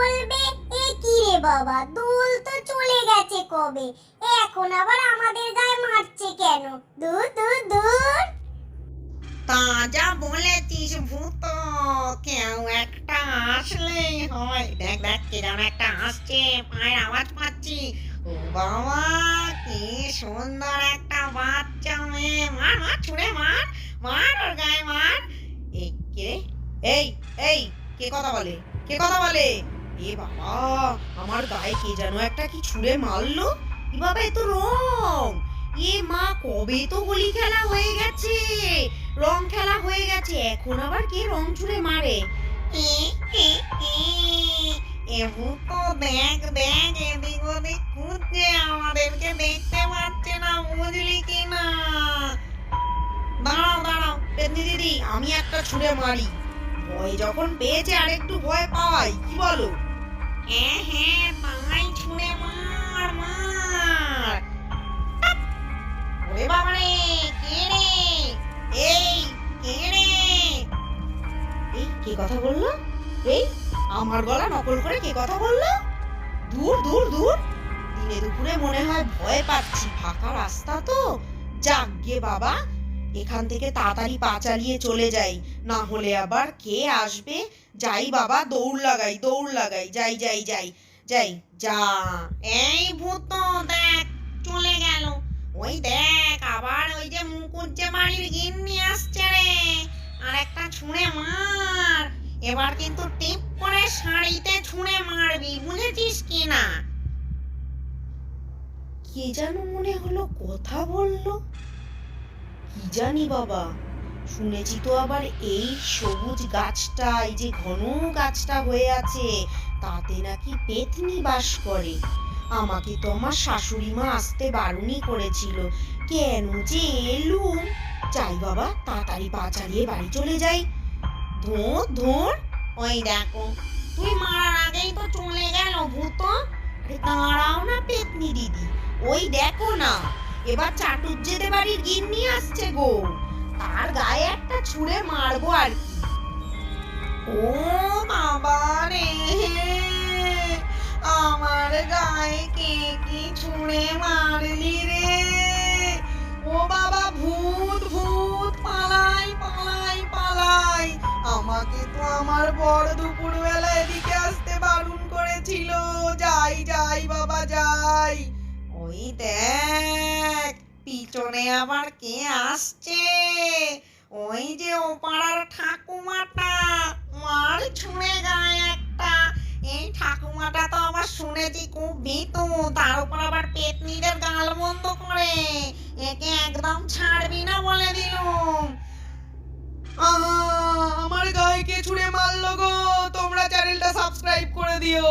বলবে, এ কি রে বাবা? দুল তো চলে গেছে কবে? এখন আবার আমাদের গায়ে মারছে কেন? দূর দূর দূর। তা যা বলেছিস ভূত, কেউ একটা আসলেই হয়। দেখ দেখ কে যেন একটা আসছে, পায়ের আওয়াজ পাচ্ছি। ও বাবা, কি সুন্দর একটা বাচ্চা মেয়ে। মার মার, ছুড়ে মার মার ওর গায়ে, মার। এই, কে এই এই, কে কথা বলে? কে কথা বলে? এ বাবা, আমার গায়ে কে যেন একটা কি ছুঁড়ে মারলো? এ বাবা তো রং। এ মা, কবে তো হোলি খেলা হয়ে গেছে? রং খেলা হয়ে গেছে, এখন আবার কে রং ছুঁড়ে মারে? তো এদিক ওদিক, খুঁজছে, আমাদেরকে দেখতে পাচ্ছে না, বুঝলি দাঁড়াও দাঁড়াও আমি একটা ছুঁড়ে মারি। ভয় যখন পেয়েছে আর একটু ভয় পাওয়াই কি বলো? হ্যাঁ হ্যাঁ তাই ছুঁড়ে মার এই কে এই, কে কথা বলল? এই, আমার গলা নকল করে কে কথা বলল? দূর দূর দূর দিনে দুপুরে মনে হয় ভয় পাচ্ছি, ফাঁকা রাস্তা তো। যাক গে বাবা। এখান থেকে তাড়াতাড়ি পা চালিয়ে চলে যাই। না হলে আবার কে আসবে? যাই বাবা, দৌড় লাগাই দৌড় লাগাই, যাই যাই যাই যাই, যা। এই ভূত, দেখ, চলে গেল। ওই দেখ, আবার ওই যে মুকুজ্জে বাড়ির গিন্নি আসছে রে। আর একটা ছুঁড়ে মার। এবার কিন্তু টিপ করে শাড়িতে ছুঁড়ে মারবি, বুঝেছিস কি না কে যেন মনে হলো কথা বলল। কি জানি বাবা? শুনেছি তো আবার এই সবুজ গাছটা, এই যে ঘন গাছটা হয়ে আছে, তাতে নাকি পেতনি বাস করে। আমাকে তো আমার শাশুড়ি মা আসতে বারণই করেছিল। কেন যে এলুম? যাই বাবা, তাড়াতাড়ি পা চালিয়ে বাড়ি চলে যাই। ধোর ধোর। ওই দেখো, তুই মারার আগেই তো চলে গেল ভূত। আরে দাঁড়াও না পেতনি দিদি। ওই দেখো না এবার চাটুজ্জেদে বাড়ির গিন্নি আসছে গো। তার গায়ে একটা ছুঁড়ে মারবো আর কি। ও বাবা রে আমার গায়ে কে কি ছুঁড়ে মারলি রে? ও বাবা ভূত ভূত, পালাই পালাই পালাই। আমাকে তো আমার বড় দুপুর বেলা এদিকে আসতে বারণ করেছিল। যাই যাই বাবা, যাই। ওই দেখ, পিছনে আবার কে আসছে? ওই যে ও পাড়ার ঠাকুমাটা মার ছুঁড়ে গায়ে একটা। এই ঠাকুমাটা তো আবার শুনেছি খুব ভীতু, তার উপর আবার পেতনিদের গাল বন্ধ করে। একে একদম ছাড়বি না বলে দিলুম। আমার গায়ে কে ছুঁড়ে মারলো গো? তোমরা চ্যানেলটা সাবস্ক্রাইব করে দিও।